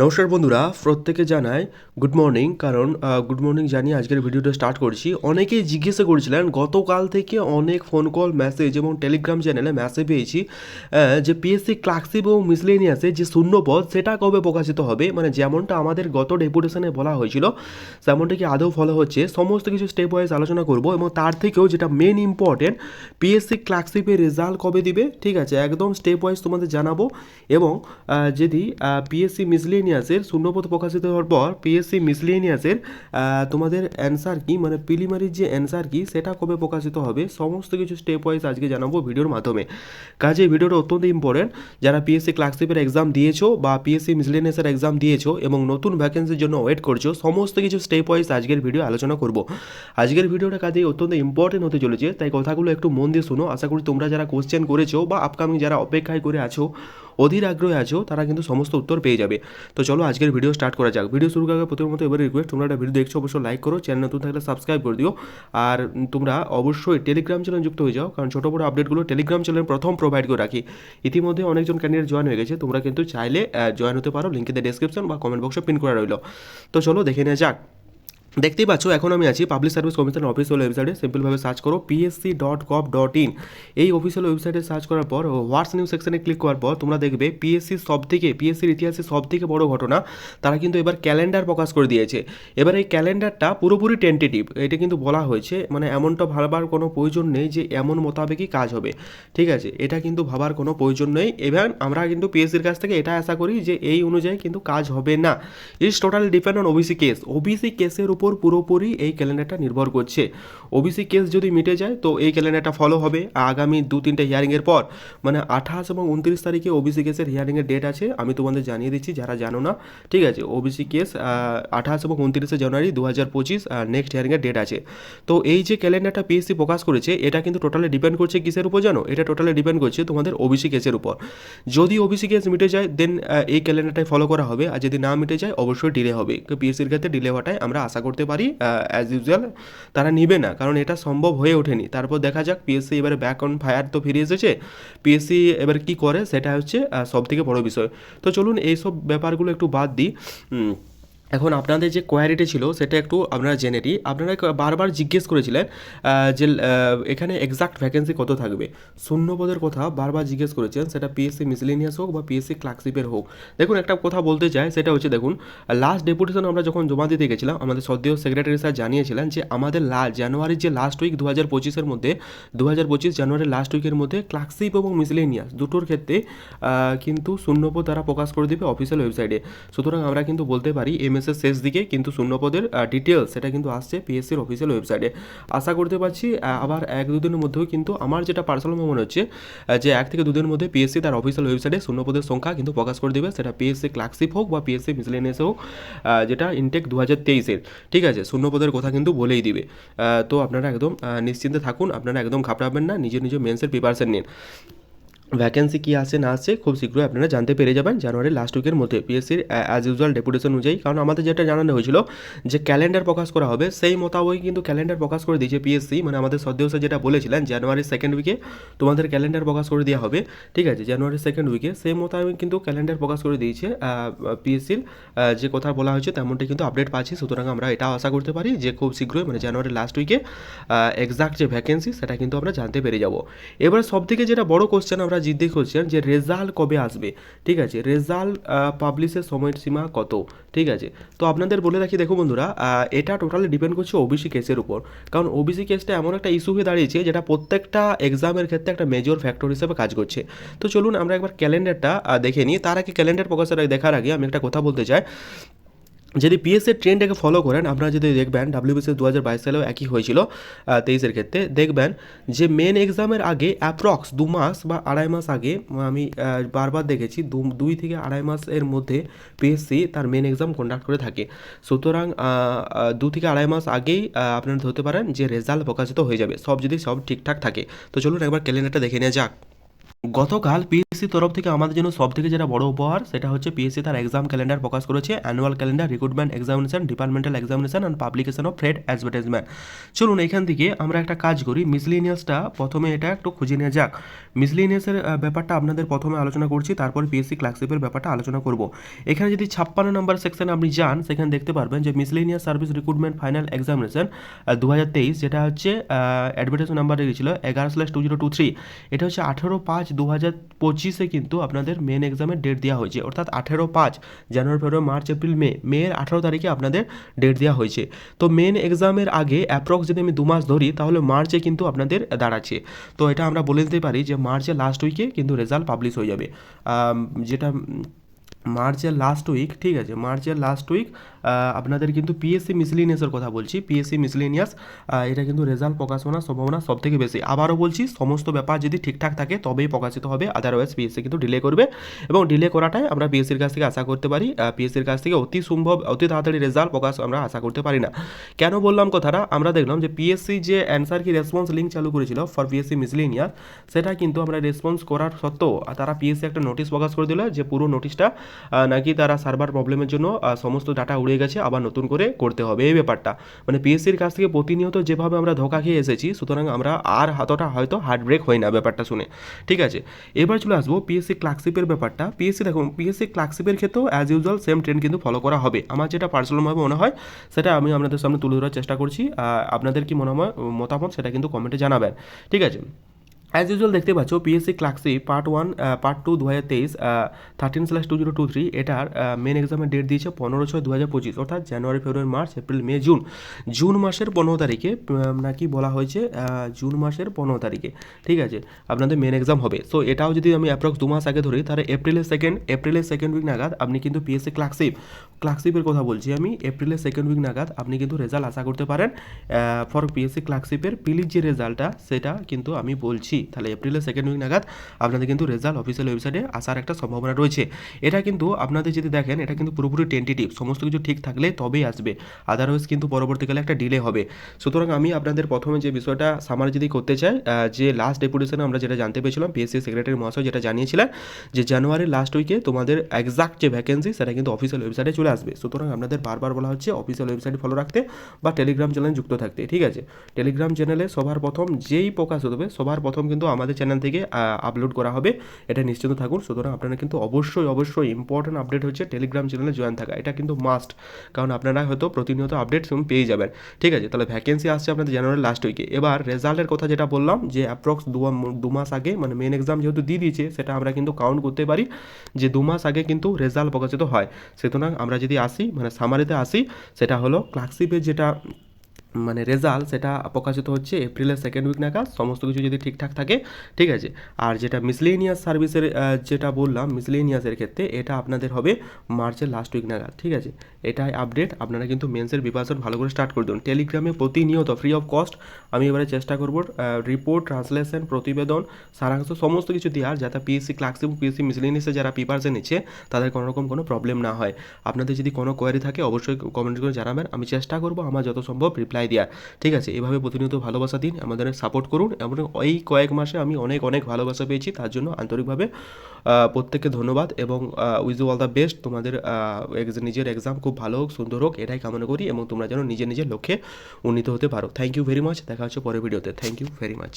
নমস্কার বন্ধুরা, প্রত্যেকে জানাই গুড মর্নিং কারণ গুড মর্নিং জানিয়ে আজকের ভিডিওটা স্টার্ট করছি। অনেকেই জিজ্ঞাসা করেছিলেন, গতকাল থেকে অনেক ফোন কল মেসেজ এবং টেলিগ্রাম চ্যানেলে মেসেজ পেয়েছি যে পিএসসি ক্লার্কশিপ এবং মিসলেনিয়াসে যে শূন্যপদ, সেটা কবে প্রকাশিত হবে? মানে যেমনটা আমাদের গত ডেপুটেশনে বলা হয়েছিল, তেমনটা কি আদৌ ফলো হচ্ছে? সমস্ত কিছু স্টেপ ওয়াইজ আলোচনা করব এবং তার থেকেও যেটা মেন ইম্পর্টেন্ট পিএসসি ক্লার্কশিপের রেজাল্ট কবে দিবে? ঠিক আছে, একদম স্টেপ ওয়াইজ তোমাদের জানাব এবং যদি পিএসসি মিসলেনিয়াসের শূন্যপদ প্রকাশিত হওয়ার পর পিএসসি মিসলেনিয়াসের তোমাদের অ্যান্সার কি? মানে প্রিলিমারির যে অ্যান্সার কি, সেটা কবে প্রকাশিত হবে? সমস্ত কিছু স্টেপ ওয়াইজ আজকে জানাব ভিডিওর মাধ্যমে। কাজে ভিডিওটা অত্যন্ত ইম্পর্টেন্ট যারা পিএসসি ক্লার্কশিপের এক্সাম দিয়েছ বা পিএসসি মিসলেনিয়াসের এক্সাম দিয়েছ এবং নতুন ভ্যাকেন্সির জন্য ওয়েট করছ, সমস্ত কিছু স্টেপ ওয়াইজ আজকের ভিডিও আলোচনা করব। আজকের ভিডিওটা কাজেই অত্যন্ত ইম্পর্টেন্ট হতে চলেছে, তাই কথাগুলো একটু মন দিয়ে শোনো। আশা করি তোমরা যারা কোশ্চেন করেছ বা আপকামিং যারা অপেক্ষায় করে আছো, অধীর আগ্রহে আছো, তারা কিন্তু সমস্ত উত্তর পেয়ে যাবে। তো চলো আজকের ভিডিও স্টার্ট করা যাক। ভিডিও শুরু করার আগে প্রথমত এবারে রিকোয়েস্ট তোমরা একটা ভিডিও দেখছ, অবশ্যই লাইক করো চ্যানেল নতুন থাকলে সাবস্ক্রাইব করে দিও। আর তোমরা অবশ্যই টেলিগ্রাম চ্যানেল যুক্ত হয়ে যাও, কারণ ছোটো বড়ো আপডেটগুলো টেলিগ্রাম চ্যানেল প্রথম প্রোভাইড করে রাখি। ইতিমধ্যে অনেকজন ক্যান্ডিডেট জয়েন হয়ে গেছে, তোমরা কিন্তু চাইলে জয়েন হতে পারো। লিঙ্কে ডেসক্রিপশন বা কমেন্ট বক্সে পিন করা রইল। তো চলো দেখে নেওয়া যাক। দেখতেই পাচ্ছ, এখন আমি আছি পাবলিক সার্ভিস কমিশন অফিসিয়াল ওয়েবসাইটে সিম্পলভাবে সার্চ করো PSC dot gov dot in এই অফিসিয়াল ওয়েবসাইটে সার্চ করার পর হোয়াটস নিউজ সেকশনে ক্লিক করার পর, তোমরা দেখবে পিএসসি সব থেকে পিএসসির ইতিহাসে সব থেকে বড় ঘটনা, তারা কিন্তু এবার ক্যালেন্ডার প্রকাশ করে দিয়েছে। এবার এই ক্যালেন্ডারটা পুরোপুরি টেন্টেটিভ এটা কিন্তু বলা হয়েছে মানে এমনটা ভাবার কোনো প্রয়োজন নেই যে এমন মোতাবেকই কাজ হবে। ঠিক আছে, এটা কিন্তু ভাবার কোনো প্রয়োজন নেই। এবার আমরা কিন্তু পিএসসির কাছ থেকে এটা আশা করি যে এই অনুযায়ী কিন্তু কাজ হবে না। It's totally depend on OBC case OBC কেসের উপর পুরোপুরি এই ক্যালেন্ডারটা নির্ভর করছে। ওবিসি কেস যদি মিটে যায়, তো এই ক্যালেন্ডারটা ফলো হবে। আগামী দু তিনটে হিয়ারিংয়ের পর মানে আঠাশ এবং উনত্রিশ তারিখে ওবিসি কেসের হিয়ারিংয়ের ডেট আছে, আমি তোমাদের জানিয়ে দিচ্ছি, যারা জানো না। ঠিক আছে ওবিসি কেস আঠাশ এবং উনত্রিশে জানুয়ারি দু হাজার পঁচিশ নেক্সট হিয়ারিংয়ের ডেট আছে। তো এই যে ক্যালেন্ডারটা পিএসসি প্রকাশ করেছে, এটা কিন্তু টোটালি ডিপেন্ড করছে কিসের উপর জানো? এটা টোটালি ডিপেন্ড করছে তোমাদের ওবিসি কেসের উপর। যদি ওবিসি কেস মিটে যায় দেন এই ক্যালেন্ডারটাই ফলো করা হবে, আর যদি না মিটে যায়, অবশ্যই ডিলে হবে। পিএসসির ক্ষেত্রে ডিলে হওয়াটাই আমরা আশা করতে পারি অ্যাজ ইউজুয়াল তারা নিবে না, কারণ এটা সম্ভব হয়ে ওঠেনি। তারপর দেখা যাক পিএসসি এবারে ব্যাক অন ফায়ার তো ফিরে এসেছে। পিএসসি এবার কি করে, সেটা হচ্ছে সব থেকে বড় বিষয়। তো চলুন, এইসব ব্যাপারগুলো একটু বাদ দিই। এখন আপনাদের যে কোয়ারিটি ছিল, সেটা একটু আপনারা জেনে আপনারা বারবার জিজ্ঞেস করেছিলেন যে এখানে এক্সাক্ট ভ্যাকেন্সি কত থাকবে? শূন্য পদের কথা বারবার জিজ্ঞেস করেছেন, সেটা পিএসসি মিসলেনিয়াস হোক বা পিএসসি ক্লার্কশিপের হোক। দেখুন, একটা কথা বলতে চাই, সেটা হচ্ছে দেখুন লাস্ট ডেপুটেশন আমরা যখন জমা দিতে গেছিলাম, আমাদের সদ্য সেক্রেটারি স্যার জানিয়েছিলেন যে, আমাদের লা, জানুয়ারির যে লাস্ট উইক দু হাজার পঁচিশের মধ্যে দু হাজার পঁচিশ জানুয়ারির লাস্ট উইকের মধ্যে ক্লার্কশিপ এবং মিসলেনিয়াস দুটোর ক্ষেত্রে কিন্তু শূন্যপদ তারা প্রকাশ করে দেবে অফিসিয়াল ওয়েবসাইটে সুতরাং আমরা কিন্তু বলতে পারি এমএসএর শেষ দিকে কিন্তু শূন্যপদের ডিটেলস সেটা কিন্তু আসছে পিএসসির অফিসিয়াল ওয়েবসাইটে আশা করতে পারছি আবার এক দুদিনের মধ্যেও কিন্তু আমার যেটা পার্সোনাল মনে হচ্ছে যে এক থেকে দুদিনের মধ্যে পিএসসি তার অফিসিয়াল ওয়েবসাইটে শূন্যপদের সংখ্যা কিন্তু প্রকাশ করে দেবে। সেটা পিএসসি ক্লার্কশিপ হোক বা পিএসসি মিসলেনিয়াস হোক যেটা ইনটেক দু হাজার তেইশের। ঠিক আছে, শূন্যপদের কথা কিন্তু বলেই দিবে। তো আপনারা একদম নিশ্চিন্তে থাকুন, আপনারা একদম ঘাবড়াবেন না নিজের নিজের মেন্সের প্রিপারেশন নিন। ভ্যাকেন্সি কী আসে না আসে খুব শীঘ্রই আপনারা জানতে পেরে যাবেন জানুয়ারির লাস্ট উইকের মধ্যে পিএসসির অ্যাজ ইউজুয়াল ডেপুটেশন অনুযায়ী। কারণ আমাদের যেটা জানানো হয়েছিল যে ক্যালেন্ডার প্রকাশ করা হবে, সেই মোতাবেক কিন্তু ক্যালেন্ডার প্রকাশ করে দিয়েছে পিএসসি মানে আমাদের সদ্য স্যার যেটা বলেছিলেন, জানুয়ারির সেকেন্ড উইকে তোমাদের ক্যালেন্ডার প্রকাশ করে দেওয়া হবে। ঠিক আছে, জানুয়ারির সেকেন্ড উইকে সেই মোতাবেক কিন্তু ক্যালেন্ডার প্রকাশ করে দিয়েছে পিএসসির যে কথা বলা হয়েছে তেমনটি কিন্তু আপডেট পাচ্ছি। সুতরাং আমরা এটাও আশা করতে পারি যে খুব শীঘ্রই মানে জানুয়ারির লাস্ট উইকে এক্সাক্ট যে ভ্যাকেন্সি সেটা কিন্তু আমরা জানতে পেরে যাব। এবার সব থেকে যেটা বড় কোশ্চেন আমরা জিজ্ঞেস করছেন যে রেজাল্ট কবে আসবে, ঠিক আছে? রেজাল্ট পাবলিশের সময়সীমা কত, ঠিক আছে? তো আপনাদের বলে রাখি, দেখো বন্ধুরা এটা টোটালি ডিপেন্ড করছে ওবিসি কেসের উপর। কারণ ওবিসি কেসটা এমন একটা ইস্যু হয়ে দাঁড়িয়েছে যেটা প্রত্যেকটা এক্সামের ক্ষেত্রে একটা মেজর ফ্যাক্টর হিসেবে কাজ করছে। তো চলুন আমরা একবার ক্যালেন্ডারটা দেখে নিই। তার আগে ক্যালেন্ডার প্রকাশের দেখার আগে আমি একটা কথা বলতে চাই। যদি পিএসএর ট্রেন্ডটাকে ফলো করেন, আপনারা যদি দেখবেন ডাব্লিউবিসি দু হাজার বাইশ সালেও একই হয়েছিল তেইশের ক্ষেত্রে, দেখবেন যে মেন এক্সামের আগে অ্যাপ্রক্স দু মাস বা আড়াই মাস আগে, আমি বারবার দেখেছি দু, দুই থেকে আড়াই মাসের মধ্যে পিএসসি তার মেন এক্সাম কন্ডাক্ট করে থাকে। সুতরাং দু থেকে আড়াই মাস আগেই আপনারা ধরতে পারেন যে রেজাল্ট প্রকাশিত হয়ে যাবে। সব যদি সব ঠিকঠাক থাকে। তো চলুন একবার ক্যালেন্ডারটা দেখে নেওয়া যাক। গতকাল পিএসসি তরফ থেকে আমাদের জন্য সব থেকে যেটা বড় উপহার, সেটা হচ্ছে পিএসসি তার এক্সাম ক্যালেন্ডার প্রকাশ করেছে annual calendar recruitment examination departmental examination and publication of fresh advertisement চলুন এখান থেকে আমরা একটা কাজ করি মিসলিনিয়াসটা প্রথমে এটা একটু খুঁজে নেওয়া যাক। মিসলিনিয়াসের ব্যাপারটা আপনাদের প্রথমে আলোচনা করছি, তারপর পিএসসি ক্লাসিপের ব্যাপারটা আলোচনা করব। এখানে যদি ছাপ্পান্ন নম্বর সেকশন আপনি যান, সেখানে দেখতে পারবেন যে miscellaneous service recruitment final examination দু হাজার তেইশ, যেটা হচ্ছে অ্যাডভার্টাইজ নাম্বার রেখেছিল এগারো slash two zero two three এটা হচ্ছে আঠেরো পাঁচ দু হাজার পঁচিশে কিন্তু আপনাদের মেন এক্সামের ডেট দেওয়া হয়েছে। অর্থাৎ আঠেরো পাঁচ জানুয়ারি ফেব্রুয়ারি মার্চ, এপ্রিল, মে মেয়ের আঠেরো তারিখে আপনাদের ডেট দেওয়া হয়েছে। তো মেন এক্সামের আগে অ্যাপ্রক্স যদি আমি দু মাস ধরি, তাহলে মার্চে কিন্তু আপনাদের দাঁড়াচ্ছে। তো এটা আমরা বলে দিতে পারি যে মার্চের লাস্ট উইকে কিন্তু রেজাল্ট পাবলিশ হয়ে যাবে। যেটা, মার্চের লাস্ট উইক ঠিক আছে, মার্চের লাস্ট উইক আপনাদের কিন্তু পিএসসি মিসলিনিয়াসের কথা বলছি। পিএসসি মিসলিনিয়াস এটা কিন্তু রেজাল্ট প্রকাশ হওয়ার সম্ভাবনা সব থেকে বেশি। আবারও বলছি, সমস্ত ব্যাপার যদি ঠিকঠাক থাকে, তবেই প্রকাশিত হবে আদারওয়াইজ পিএসসি কিন্তু ডিলে করবে। এবং ডিলে করাটাই আমরা পিএসসির কাছ থেকে আশা করতে পারি পিএসসির কাছ থেকে অতি সম্ভব, অতি তাড়াতাড়ি রেজাল্ট প্রকাশ আমরা আশা করতে পারি না। কেন বললাম কথাটা? আমরা দেখলাম যে পিএসসি যে অ্যান্সার কি রেসপন্স লিঙ্ক চালু করেছিল ফর পিএসসি মিসলিনিয়াস সেটা কিন্তু আমরা রেসপন্স করার সত্ত্বেও তারা পিএসসি একটা নোটিশ প্রকাশ করে দিল যে পুরো নোটিশটা নাকি তারা সার্ভার প্রবলেমের জন্য সমস্ত ডাটা উড়ে গেছে, আবার নতুন করে করতে হবে। এই ব্যাপারটা। মানে পিএসসির কাছ থেকে প্রতিনিয়ত যেভাবে আমরা ধোকা খেয়ে এসেছি, সুতরাং আমরা আর হাতটা হয়তো হার্ট ব্রেক হয় না ব্যাপারটা শুনে। ঠিক আছে? এবার চলে আসব পিএসসি ক্লার্কশিপের ব্যাপারটা। পিএসসি দেখুন পিএসসি ক্লার্কশিপের ক্ষেত্রেও অ্যাজ ইউজুয়াল সেম ট্রেন্ড কিন্তু ফলো করা হবে। আমার যেটা পার্সোনালভাবে মনে হয়, সেটা আমি আপনাদের সামনে তুলে ধরার চেষ্টা করছি। আপনাদের কি মনে হয়, মতামত সেটা কিন্তু কমেন্টে জানাবেন। ঠিক আছে? অ্যাজ ইউজুয়াল দেখতে পাচ্ছ PSC clerkship part one part two দু হাজার তেইশ thirteen slash two zero two three এটার মেন এক্সামের ডেট দিয়েছে পনেরো ছয় দু হাজার পঁচিশ, অর্থাৎ January February March April May June June মাসের পনেরো তারিখে নাকি বলা হয়েছে জুন মাসের পনেরো তারিখে। ঠিক আছে, আপনাদের মেন এক্সাম হবে। সো এটাও যদি আমি অ্যাপ্রক্স দু মাস আগে ধরি, তাহলে এপ্রিলের সেকেন্ড এপ্রিলের সেকেন্ড উইক নাগাদ আপনি কিন্তু পিএসসি ক্লার্কশিপ ক্লার্কশিপের কথা বলছি আমি এপ্রিলের সেকেন্ড উইক নাগাদ আপনি কিন্তু রেজাল্ট আশা করতে পারেন। ফর পিএসসি ক্লার্কশিপের পিলির যে রেজাল্টটা সেটা কিন্তু আমি বলছি। তাহলে এপ্রিলের সেকেন্ড উইক নাগাদ আপনাদের কিন্তু রেজাল্ট অফিসিয়াল ওয়েবসাইটে আসার একটা সম্ভাবনা রয়েছে। এটা কিন্তু আপনাদের যদি দেখেন, এটা কিন্তু পুরোপুরি টেন্টেটিভ সমস্ত কিছু ঠিক থাকলে তবেই আসবে। আদারওয়াইজ কিন্তু পরবর্তীকালে একটা ডিলে হবে। সুতরাং আমি আপনাদের প্রথমে যে বিষয়টা সামার যদি করতে চাই যে লাস্ট ডেপুটেশনে আমরা যেটা জানতে পেরেছিলাম পিএসসি সেক্রেটারি মহাশয় যেটা জানিয়েছিলেন, যে জানুয়ারির লাস্ট উইকে তোমাদের এক্সাক্ট যে ভ্যাকেন্সি সেটা কিন্তু অফিসিয়াল ওয়েবসাইটে চলে আসবে। সুতরাং আপনাদের বারবার বলা হচ্ছে অফিসিয়াল ওয়েবসাইট ফলো রাখতে বা টেলিগ্রাম চ্যানেল যুক্ত থাকতে, ঠিক আছে? টেলিগ্রাম চ্যানেলে সবার প্রথম যেই প্রকাশ হবে, সবার প্রথম কিন্তু আমাদের চ্যানেল থেকে আপলোড করা হবে। এটা নিশ্চিন্ত থাকুন। সুতরাং আপনারা কিন্তু অবশ্যই অবশ্যই ইম্পর্টেন্ট আপডেট হচ্ছে টেলিগ্রাম চ্যানেলে জয়েন থাকা। এটা কিন্তু মাস্ট কারণ আপনারা হয়তো প্রতিনিয়ত আপডেট পেয়ে যাবেন। ঠিক আছে? তাহলে ভ্যাকেন্সি আসছে আপনাদের জানুয়ারির লাস্ট উইকে এবার রেজাল্টের কথা যেটা বললাম, যে অ্যাপ্রক্স দু মাস আগে মানে মেন এক্সাম যেহেতু দিয়ে দিয়েছে, সেটা আমরা কিন্তু কাউন্ট করতে পারি, যে দু মাস আগে কিন্তু রেজাল্ট প্রকাশিত হয়। সুতরাং আমরা যদি আসি মানে সামারিতে আসি সেটা হলো ক্লার্কশিপের যেটা মানে রেজাল্ট সেটা প্রকাশিত হচ্ছে এপ্রিলের সেকেন্ড উইক নাগাদ। সমস্ত কিছু যদি ঠিকঠাক থাকে, ঠিক আছে? আর যেটা মিসলেনিয়াস সার্ভিসের যেটা বললাম মিসলেনিয়াসের ক্ষেত্রে এটা আপনাদের হবে মার্চের লাস্ট উইক নাগাদ, ঠিক আছে? এটাই আপডেট আপনারা কিন্তু মেন্সের প্রিপারেশন ভালো করে স্টার্ট করে দিন। টেলিগ্রামে প্রতিনিয়ত ফ্রি অফ কস্ট আমি এবারে চেষ্টা করব রিপোর্ট ট্রান্সলেশন প্রতিবেদন, সারাংশ, সমস্ত কিছু দেওয়ার যাতে পিএসসি ক্লার্কশিপ পিএসসি মিসলেনিয়াসে যারা প্রিপারেশন নিচ্ছে, তাদের কোনো রকম কোনো প্রবলেম না হয়। আপনাদের যদি কোনো কোয়ারি থাকে, অবশ্যই কমেন্ট করে জানাবেন। আমি চেষ্টা করব আমার যত সম্ভব রিপ্লাই দেওয়ার ঠিক আছে, এভাবে প্রতিনিয়ত ভালোবাসা দিন, আমাদের সাপোর্ট করুন, এবং এই কয়েক মাসে আমি অনেক অনেক ভালোবাসা পেয়েছি, তার জন্য আন্তরিকভাবে প্রত্যেককে ধন্যবাদ, এবং উইজ অল দ্য বেস্ট তোমাদের নিজের এক্সাম খুব ভালো হোক, সুন্দর হোক, এটাই কামনা করি, এবং তোমরা যেন নিজের নিজের লক্ষ্যে উন্নীত হতে পারো। থ্যাংক ইউ ভেরি মাচ দেখা হচ্ছে পরের ভিডিওতে থ্যাংক ইউ ভেরি মাচ